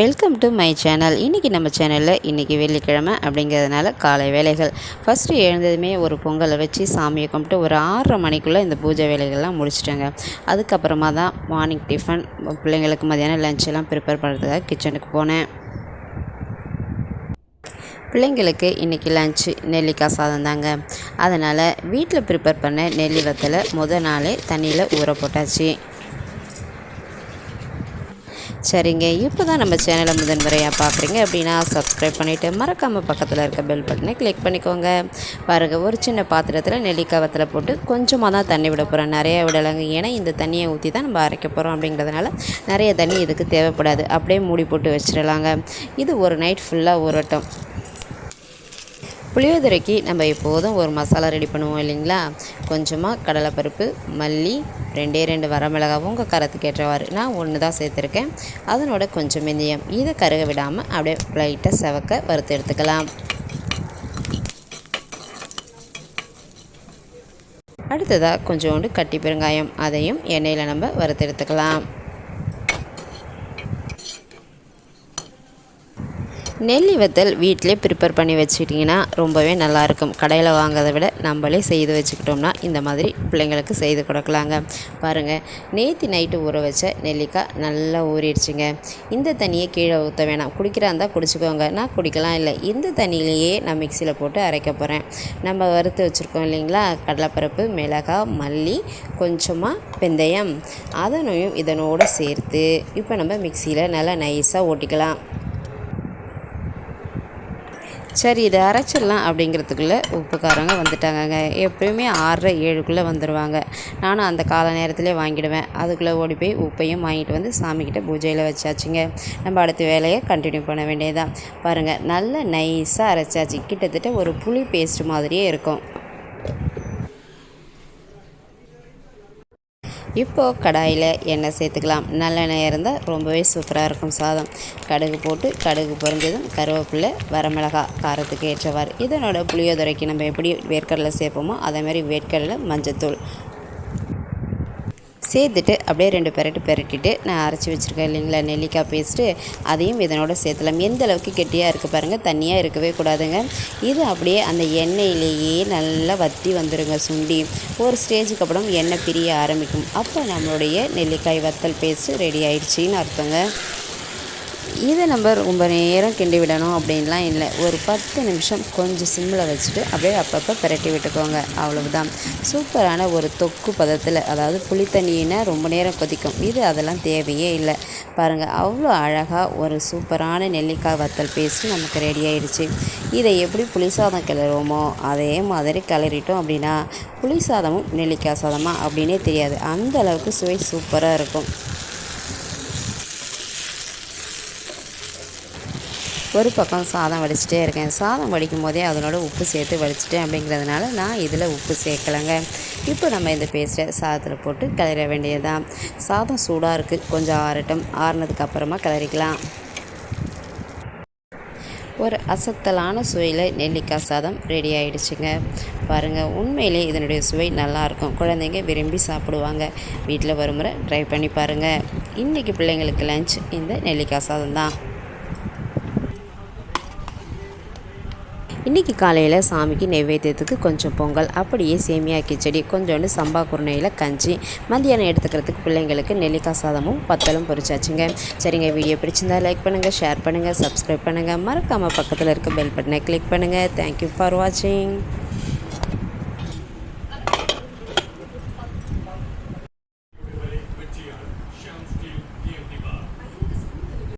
Welcome to my channel இன்றைக்கி நம்ம சேனலில் இன்றைக்கி வெள்ளிக்கிழமை அப்படிங்கிறதுனால காலை வேலைகள். ஃபஸ்ட்டு எழுந்ததுமே ஒரு பொங்கலை வச்சு சாமியை கும்பிட்டு ஒரு ஆறரை மணிக்குள்ளே இந்த பூஜை வேலைகள்லாம் முடிச்சிட்டேங்க. அதுக்கப்புறமா தான் மார்னிங் டிஃபன் பிள்ளைங்களுக்கு மதியானம் லஞ்ச் எல்லாம் ப்ரிப்பேர் பண்ணுறதுக்காக கிச்சனுக்கு போனேன். பிள்ளைங்களுக்கு இன்றைக்கி லஞ்சு நெல்லிக்காய் சாதம் தாங்க. அதனால் வீட்டில் ப்ரிப்பேர் பண்ண நெல்லி வத்தலை முத நாளே தண்ணியில் ஊற போட்டாச்சு. சரிங்க. இப்போ தான் நம்ம சேனலை முதன்முறையாக பார்க்குறீங்க அப்படின்னா சப்ஸ்கிரைப் பண்ணிவிட்டு மறக்காமல் பக்கத்தில் இருக்க பெல் பட்டனை கிளிக் பண்ணிக்கோங்க. பாருங்கள் ஒரு சின்ன பாத்திரத்தில் நெல்லிக்காவத்தில் போட்டு கொஞ்சமாக தான் தண்ணி விட போகிறோம் நிறைய விடலைங்க. ஏன்னா இந்த தண்ணியை ஊற்றி தான் நம்ம அரைக்க போகிறோம் அப்படிங்கிறதுனால நிறைய தண்ணி இதுக்கு தேவைப்படாது. அப்படியே மூடி போட்டு வச்சிடலாங்க. இது ஒரு நைட் ஃபுல்லாக ஊறட்டும். புளியோதரைக்கு நம்ம எப்போதும் ஒரு மசாலா ரெடி பண்ணுவோம் இல்லைங்களா? கொஞ்சமாக கடலைப்பருப்பு மல்லி ரெண்டே ரெண்டு வரமிளகாவும் உங்கள் கரத்துக்கு ஏற்றவாறு. நான் ஒன்று தான் சேர்த்துருக்கேன். அதனோட கொஞ்சம் வெந்தயம் இதை கருக விடாமல் அப்படியே லைட்டாக செவக்க வறுத்து எடுத்துக்கலாம். அடுத்ததாக கொஞ்சோண்டு கட்டி பெருங்காயம். அதையும் எண்ணெயில் நம்ம வறுத்து நெல் நெல்லி வத்தல் வீட்டிலே ப்ரிப்பேர் பண்ணி வச்சுக்கிட்டிங்கன்னா ரொம்பவே நல்லாயிருக்கும். கடையில் வாங்கிறத விட நம்மளே செய்து வச்சுக்கிட்டோம்னா இந்த மாதிரி பிள்ளைங்களுக்கு செய்து கொடுக்கலாங்க. பாருங்கள் நேற்று நைட்டு ஊற வச்ச நெல்லிக்காய் நல்லா ஊறிடுச்சுங்க. இந்த தண்ணியை கீழே ஊற்ற வேணாம். குடிக்கிறா இருந்தால் குடிச்சிக்கோங்க. நான் குடிக்கலாம் இல்லை. இந்த தண்ணியிலேயே நான் மிக்சியில் போட்டு அரைக்க போகிறேன் நம்ம வறுத்து வச்சுருக்கோம் இல்லைங்களா? கடலைப்பருப்பு மிளகாய் மல்லி கொஞ்சமாக வெந்தயம். அதனையும் இதனோடு சேர்த்து இப்போ நம்ம மிக்சியில் நல்லா நைஸாக ஓட்டிக்கலாம். சரி இதை அரைச்சிடலாம் அப்படிங்கிறதுக்குள்ளே உப்புக்காரங்க வந்துட்டாங்கங்க. எப்பயுமே ஆறரை ஏழுக்குள்ளே வந்துடுவாங்க நானும் அந்த கால நேரத்திலே வாங்கிடுவேன். அதுக்குள்ளே ஓடி போய் உப்பையும் வாங்கிட்டு வந்து சாமிக்கிட்ட பூஜையில் வச்சாச்சுங்க. நம்ம அடுத்த வேலையை கண்டினியூ பண்ண வேண்டியதுதான். பாருங்கள் நல்லா நைஸாக அரைச்சாச்சு. கிட்டத்தட்ட ஒரு புளி பேஸ்ட் மாதிரியே இருக்கும். இப்போது கடாயில் எண்ணெய் சேர்த்துக்கலாம். நல்லெண்ணெய் இருந்தால் ரொம்பவே சூப்பராக இருக்கும் சாதம். கடுகு போட்டு கடுகு பொறிஞ்சதும் கருவேப்பிலை வரமிளகா காரத்துக்கு ஏற்றவாறு. இதனோட புளியோதரைக்கு நம்ம எப்படி வேர்க்கடலை சேர்ப்போமோ அதேமாதிரி வேர்க்கடலை மஞ்சத்தூள் சேர்த்துட்டு அப்படியே ரெண்டு பெரட்டு பெரட்டிட்டு நான் அரைச்சி வச்சுருக்கேன் இல்லைங்களா? நெல்லிக்காய் பேஸ்ட்டு அதையும் இதனோட சேர்த்துலாம். எந்த அளவுக்கு கெட்டியாக இருக்குது பாருங்கள் தண்ணியாக இருக்கவே கூடாதுங்க. இது அப்படியே அந்த எண்ணெயிலேயே நல்லா வத்தி வந்துடுங்க சுண்டி. ஒரு ஸ்டேஜுக்கு அப்புறம் எண்ணெய் பிரிய ஆரம்பிக்கும். அப்போ நம்மளுடைய நெல்லிக்காய் வத்தல் பேஸ்ட்டு ரெடி ஆயிடுச்சின்னு அர்த்தங்க. இதை நம்ம ரொம்ப நேரம் கிண்டி விடணும் அப்படின்லாம் இல்லை. ஒரு பத்து நிமிஷம் கொஞ்சம் சிம்மில் வச்சுட்டு அப்படியே அப்பப்போ பிரட்டி விட்டுக்கோங்க. அவ்வளவுதான். சூப்பரான ஒரு தொக்கு பதத்தில் அதாவது புளித்தண்ணின்னா ரொம்ப நேரம் கொதிக்கும். இது அதெல்லாம் தேவையே இல்லை. பாருங்கள் அவ்வளோ அழகாக ஒரு சூப்பரான நெல்லிக்காய் வத்தல் பேஸ்ட்டு நமக்கு ரெடி ஆயிடுச்சு. இதை எப்படி புளி சாதம் கிளறுவோமோ அதே மாதிரி கிளறிட்டோம் அப்படின்னா புளி சாதமும் நெல்லிக்காய் சாதமாக அப்படின்னே தெரியாது. அந்த அளவுக்கு சுவை சூப்பராக இருக்கும். ஒரு பக்கம் சாதம் வடிச்சிட்டே இருக்கேன். சாதம் வடிக்கும் போதே அதனோட உப்பு சேர்த்து வடிச்சிட்டேன் அப்படிங்கிறதுனால நான் இதில் உப்பு சேர்க்கலைங்க. இப்போ நம்ம இந்த பேஸ்ட்டை சாதத்தில் போட்டு கிளற வேண்டியதுதான். சாதம் சூடாக இருக்குது கொஞ்சம் ஆறட்டும். ஆறுனதுக்கு அப்புறமா கிளறிக்கலாம். ஒரு அசத்தலான சுவையில் நெல்லிக்காய் சாதம் ரெடி ஆகிடுச்சுங்க பாருங்கள் உண்மையிலே இதனுடைய சுவை நல்லாயிருக்கும் குழந்தைங்க விரும்பி சாப்பிடுவாங்க. வீட்டில் ஒரு முறை ட்ரை பண்ணி பாருங்கள் இன்றைக்கி பிள்ளைங்களுக்கு லஞ்ச் இந்த நெல்லிக்காய் சாதம் தான் இன்றைக்கி காலையில் சாமிக்கு நைவேத்தியத்துக்கு கொஞ்சம் பொங்கல் அப்படியே சேமியா கிச்சடி கொஞ்சோண்டு சம்பா குருணையில் கஞ்சி மதியானம் எடுத்துக்கிறதுக்கு பிள்ளைங்களுக்கு நெல்லிக்காய் சாதமும் பத்தலும் பொரிச்சாச்சுங்க. சரிங்க வீடியோ பிடிச்சிருந்தா லைக் பண்ணுங்கள் ஷேர் பண்ணுங்கள் சப்ஸ்கிரைப் பண்ணுங்கள் மறக்காமல் பக்கத்தில் இருக்க பெல் பட்டனை கிளிக் பண்ணுங்கள் தேங்க்யூ ஃபார் வாட்சிங்